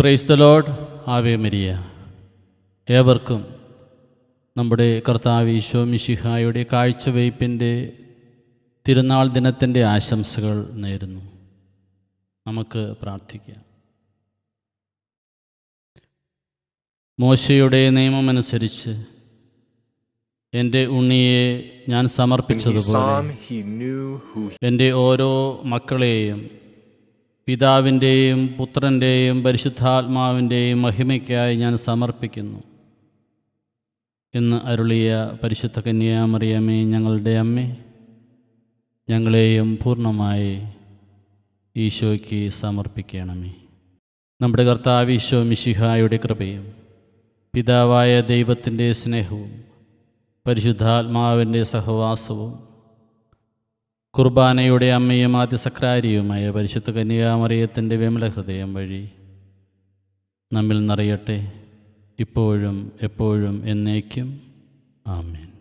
Praise the lord Ave Maria. ഏവർക്കും നമ്മുടെ കർത്താവ് ഈശോ മിശിഹായുടെ കാഴ്ചവയ്പ്പിന്റെ തിരുനാൾ ദിനത്തിന്റെ ആശംസകൾ നേരുന്നു. നമുക്ക് പ്രാർത്ഥിക്കാം. മോശയുടെ നിയമമനുസരിച്ച് എന്റെ ഉണ്ണിയെ ഞാൻ സമർപ്പിച്ചതുപോലെ എന്റെ ഓരോ മക്കളെയും പിതാവിന്റെയും പുത്രന്റെയും പരിശുദ്ധാത്മാവിന്റെയും മഹിമയ്ക്കായി ഞാൻ സമർപ്പിക്കുന്നു. എന്ന് അരുളിയ പരിശുദ്ധ കന്യാമറിയമ്മേ ഞങ്ങളുടെ അമ്മേ ഞങ്ങളെയും പൂർണമായി ഈശോയ്ക്ക് സമർപ്പിക്കണമേ. നമ്മുടെ കർത്താവ് ഈശോ മിശിഹായുടെ കൃപയും പിതാവായ ദൈവത്തിന്റെ സ്നേഹവും പരിശുദ്ധാത്മാവിന്റെ സഹവാസവും കുർബാനയുടെ അമ്മയും ആദ്യ സക്രാരിയുമായ പരിശുദ്ധ കന്യാമറിയത്തിന്റെ വിമല ഹൃദയം വഴി നമ്മിൽ നിറയട്ടെ. ഇപ്പോഴും എപ്പോഴും എന്നേക്കും. ആമേൻ.